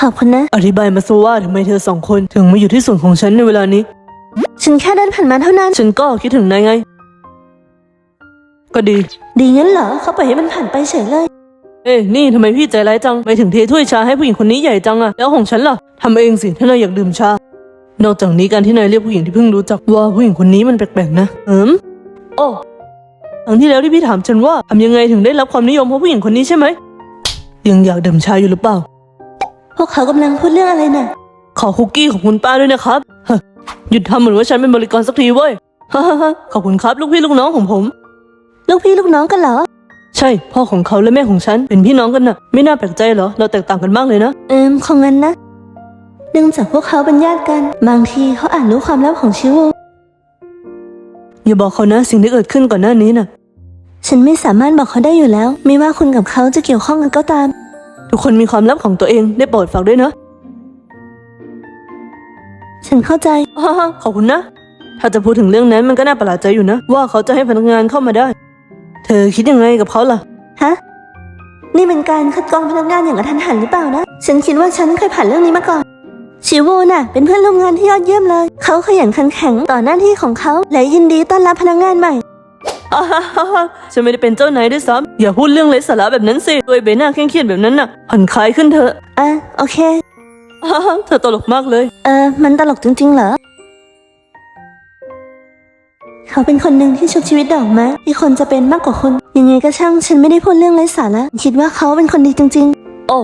ขอบคุณนะ อธิบายมาสิว่าทำไมเธอสองคนถึงมาอยู่ที่ส่วนของฉันในเวลานี้ ฉันแค่เดินผ่านมาเท่านั้น ฉันก็คิดถึงนายไง ก็ดี ดีงั้นเหรอเขาปล่อยให้มันผ่านไปเฉยเลย เอ้ยนี่ทำไมพี่ใจร้ายจัง ไปถึงเทถ้วยชาให้ผู้หญิงคนนี้ใหญ่จังอะแล้วของฉันล่ะทำเองสิถ้านายอยากดื่มชา นอกจากนี้การที่นายเรียกผู้หญิงที่เพิ่งรู้จักว่าผู้หญิงคนนี้มันแปลกๆนะเอิมโอ้ครั้งที่แล้วที่พี่ถามฉันว่าทำยังไงถึงได้รับความนิยมเพราะผู้หญิงคนนี้ใช่ไหมยังอยากดื่มชาอยู่หรือเปล่า พวกเขากำลังพูดเรื่องอะไรน่ะ ขอคุกกี้ของคุณป้าด้วยนะครับเฮ้ยหยุดทำเหมือนว่าฉันเป็นบริการสักทีเว้ยฮ่าฮ่าฮ่าขอบคุณครับลูกพี่ลูกน้องของผม ลูกพี่ลูกน้องกันเหรอ ใช่ พ่อของเขาและแม่ของฉันเป็นพี่น้องกันน่ะ ไม่น่าแปลกใจเหรอ เราแตกต่างกันมากเลยนะ เอิมคงงั้นนะ เนื่องจากพวกเขาเป็นญาติกัน บางทีเขาอาจรู้ความลับของชิว อย่าบอกเขานะสิ่งที่เกิดขึ้นก่อนหน้านี้น่ะ ฉันไม่สามารถบอกเขาได้อยู่แล้ว ไม่ว่าคุณกับเขาจะเกี่ยวข้องกันก็ตาม ทุกคนมีความลับของตัวเองได้โปรดฝากด้วยเนอะฉันเข้าใจาขอบคุณนะ ถ้าจะพูดถึงเรื่องนั้นมันก็น่าประหลาดใจอยู่นะ ว่าเขาจะให้พนักงานเข้ามาได้ เธอคิดยังไงกับเขาล่ะ ฮะ นี่เป็นการคัดกรองพนักงานอย่างกระทันหันหรือเปล่านะ ฉันคิดว่าฉันเคยผ่านเรื่องนี้มาก่อน ชิโวน่ะ เป็นเพื่อนร่วมงานที่ยอดเยี่ยมเลย เขาขยันขันแข็งต่อหน้าที่ของเขาและยินดีต้อนรับพนักงานใหม่ ฉันไม่ได้เป็นเจ้านายด้วยซ้ำอย่าพูดเรื่องไร้สาระแบบนั้นสิด้วยใบหน้าเคร่งเครียดแบบนั้นน่ะผ่อนคลายขึ้นเถอะอะโอเคอ่าฮ่าเธอตลกมากเลย เออ มันตลกจริง ๆ เหรอ เขาเป็นคนหนึ่งที่ชุบชีวิตดอกไม้ที่คนจะเป็นมากกว่าคุณ ยังไงก็ช่าง ฉันไม่ได้พูดเรื่องไร้สาระ คิดว่าเขาเป็นคนดีจริงโอ้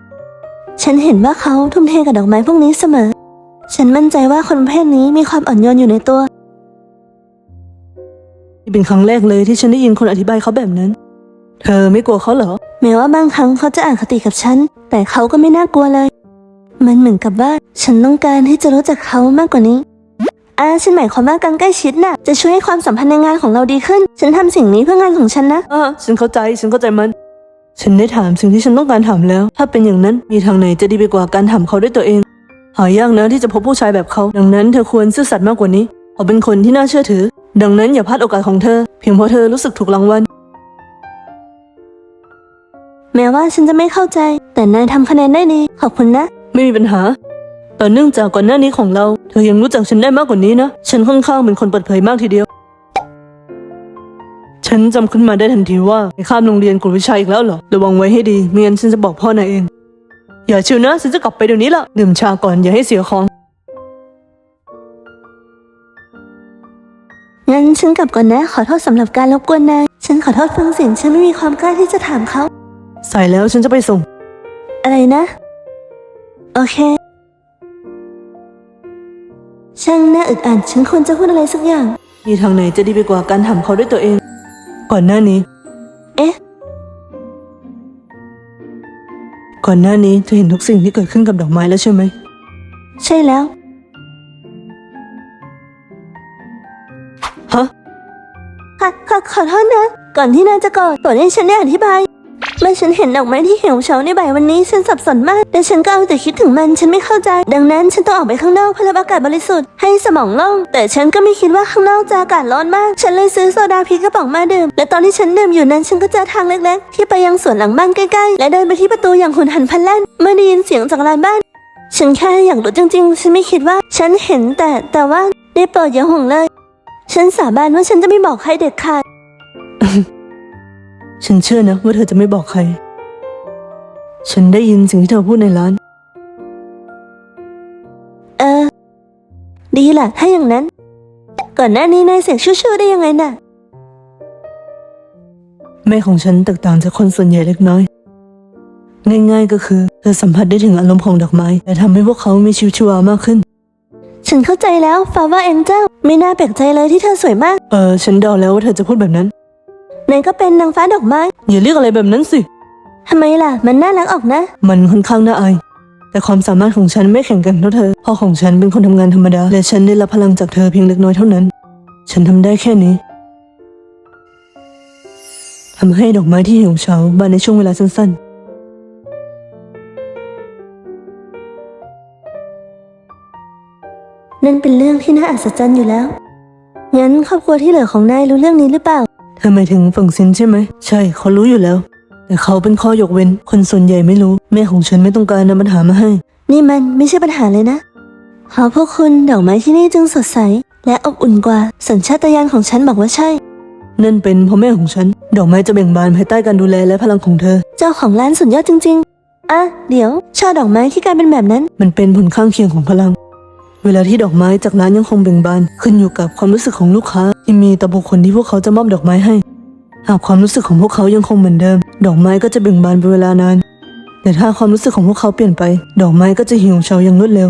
ๆฉันเห็นว่าเขาทุ่มเทกับดอกไม้พวกนี้เสมอ ฉันมั่นใจว่าคนประเภทนี้มีความอ่อนโยนอยู่ในตัวนี่ เป็นครั้งแรกเลยที่ฉันได้ยินคนอธิบายเขาแบบนั้น เธอไม่กลัวเขาเหรอ แม้ว่าบางครั้งเขาจะอ่านคติกับฉัน แต่เขาก็ไม่น่ากลัวเลย มันเหมือนกับว่าฉันต้องการที่จะรู้จักเขามากกว่านี้อ่าฉันหมายความว่าการใกล้ชิดน่ะ จะช่วยให้ความสัมพันธ์ในงานของเราดีขึ้น ฉันทำสิ่งนี้เพื่องานของฉันนะอ่าฉันเข้าใจ ฉันเข้าใจมัน ฉันได้ถามสิ่งที่ฉันต้องการถามแล้ว ถ้าเป็นอย่างนั้น มีทางไหนจะดีไปกว่าการถามเขาด้วยตัวเอง หายากนะที่จะพบผู้ชายแบบเขา ดังนั้นเธอควรซื่อสัตย์มากกว่านี้ เขาเป็นคนที่น่าเชื่อถือ ดังนั้นอย่าพลาดโอกาสของเธอ เพียงเพราะเธอรู้สึกถูกรางวัล แม้ว่าฉันจะไม่เข้าใจ แต่นายทำคะแนนได้ดีขอบคุณนะ ไม่มีปัญหา แต่เนื่องจากก่อนหน้านี้ของเรา เธอยังรู้จักฉันได้มากกว่านี้นะ ฉันค่อนข้างเป็นคนเปิดเผยมากทีเดียว ฉันจำขึ้นมาได้ทันทีว่าไปข้ามโรงเรียนกวดวิชาอีกแล้วเหรอ ระวังไว้ให้ดีไม่งั้นฉันจะบอกพ่อนายเอง อย่าชิวนะฉันจะกลับไปเดี๋ยวนี้ละดื่มชาก่อนอย่าให้เสียของ ฉันกลับก่อนนะ ขอโทษสำหรับการรบกวนนาย ฉันขอโทษเฟิงสินฉันไม่มีความกล้าที่จะถามเขา สายแล้วฉันจะไปส่ง อะไรนะ โอเค ช่างน่าอึดอัดฉันควรจะพูดอะไรสักอย่าง มีทางไหนจะดีไปกว่าการถามเขาด้วยตัวเอง ก่อนหน้านี้ เอ๊ะ ก่อนหน้านี้เธอเห็นทุกสิ่งที่เกิดขึ้นกับดอกไม้แล้วใช่ไหม ใช่แล้ว ฮะขอขอขอโทษนะ ก่อนที่นายจะกอดโปรดให้ฉันได้อธิบาย เมื่อฉันเห็นดอกไม้ที่เหี่ยวเฉาในบ่ายวันนี้ ฉันสับสนมากแต่ฉันก็เอาแต่คิดถึงมัน ฉันไม่เข้าใจ ดังนั้นฉันต้องออกไปข้างนอกเพื่อรับอากาศบริสุทธิ์ให้สมองโล่ง แต่ฉันก็ไม่คิดว่าข้างนอกจะอากาศร้อนมาก ฉันเลยซื้อโซดาพีกระป๋องมาดื่ม และตอนที่ฉันดื่มอยู่นั้น ฉันก็เจอทางเล็กๆ ที่ไปยังสวนหลังบ้านใกล้ๆ และเดินไปที่ประตูอย่างหุนหันพลันแล่นเมื่อได้ยินเสียงจากลานบ้าน ฉันแค่อยากรู้จริงๆ ฉันไม่คิดว่า ฉันเห็นแต่แต่ว่าได้โปรดอย่าห่วงเลย ฉันสาบานว่าฉันจะไม่บอกใครเด็ดขาด ฉันเชื่อนะว่าเธอจะไม่บอกใคร ฉันได้ยินสิ่งที่เธอพูดในร้าน เออ ดีล่ะ ถ้าอย่างนั้น ก่อนหน้านี้นายเสียงชู่ๆได้ยังไงน่ะ แม่ของฉันแตกต่างจากคนส่วนใหญ่เล็กน้อย ง่ายๆก็คือ เธอสัมผัสได้ถึงอารมณ์ของดอกไม้ และทำให้พวกเขามีชีวิตชีวามากขึ้น ฉันเข้าใจแล้วฟาว่าแองเจิล ไม่น่าแปลกใจเลยที่เธอสวยมาก เออ ฉันเดาแล้วว่าเธอจะพูดแบบนั้นนายก็เป็นนางฟ้าดอกไม้ อย่าเรียกอะไรแบบนั้นสิ ทำไมล่ะ มันน่ารักออกนะ มันค่อนข้างน่าอาย แต่ความสามารถของฉันไม่แข่งกันเท่าเธอ พ่อของฉันเป็นคนทำงานธรรมดา และฉันได้รับพลังจากเธอเพียงเล็กน้อยเท่านั้น ฉันทำได้แค่นี้ทำให้ดอกไม้ที่เหี่ยวเฉาบานในช่วงเวลาสั้น นั่นเป็นเรื่องที่น่าอัศจรรย์อยู่แล้ว งั้นครอบครัวที่เหลือของนายรู้เรื่องนี้หรือเปล่าๆเธอหมายถึงฝั่งซินใช่ไหม ใช่เขารู้อยู่แล้ว แต่เขาเป็นข้อยกเว้น คนส่วนใหญ่ไม่รู้ แม่ของฉันไม่ต้องการนำปัญหามาให้ นี่มันไม่ใช่ปัญหาเลยนะเพราะพวกคุณดอกไม้ที่นี่จึงสดใส และอบอุ่นกว่าสัญชาตญาณของฉันบอกว่าใช่ นั่นเป็นเพราะแม่ของฉัน ดอกไม้จะเบ่งบานภายใต้การดูแลและพลังของเธอ เจ้าของร้านสุดยอดจริง ๆ อะ เดี๋ยวช่อดอกไม้ที่กลายเป็นแบบนั้น มันเป็นผลข้างเคียงของพลัง เวลาที่ดอกไม้จากร้านยังคงเบ่งบาน ขึ้นอยู่กับความรู้สึกของลูกค้า ที่มีต่อบุคคลที่พวกเขาจะมอบดอกไม้ให้ หากความรู้สึกของพวกเขายังคงเหมือนเดิม ดอกไม้ก็จะเบ่งบานเป็นเวลานาน แต่ถ้าความรู้สึกของพวกเขาเปลี่ยนไป ดอกไม้ก็จะเหี่ยวเฉาอย่างรวดเร็ว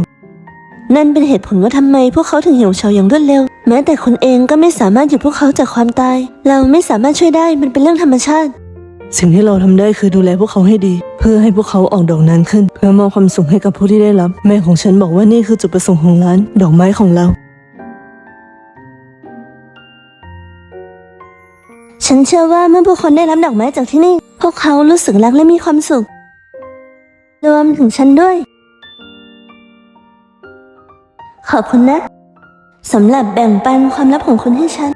นั่นเป็นเหตุผลว่าทำไมพวกเขาถึงเหี่ยวเฉาอย่างรวดเร็ว แม้แต่คนเองก็ไม่สามารถหยุดพวกเขาจากความตาย เราไม่สามารถช่วยได้มันเป็นเรื่องธรรมชาติ สิ่งที่เราทำได้คือดูแลพวกเขาให้ดี เพื่อให้พวกเขาออกดอกนานขึ้น เพื่อมอบความสุขให้กับผู้ที่ได้รับ แม่ของฉันบอกว่านี่คือจุดประสงค์ของร้าน ดอกไม้ของเรา ฉันเชื่อว่าเมื่อผู้คนได้รับดอกไม้จากที่นี่ พวกเขารู้สึกรักและมีความสุข รวมถึงฉันด้วย ขอบคุณนะสำหรับแบ่งปันความลับของคุณให้ฉัน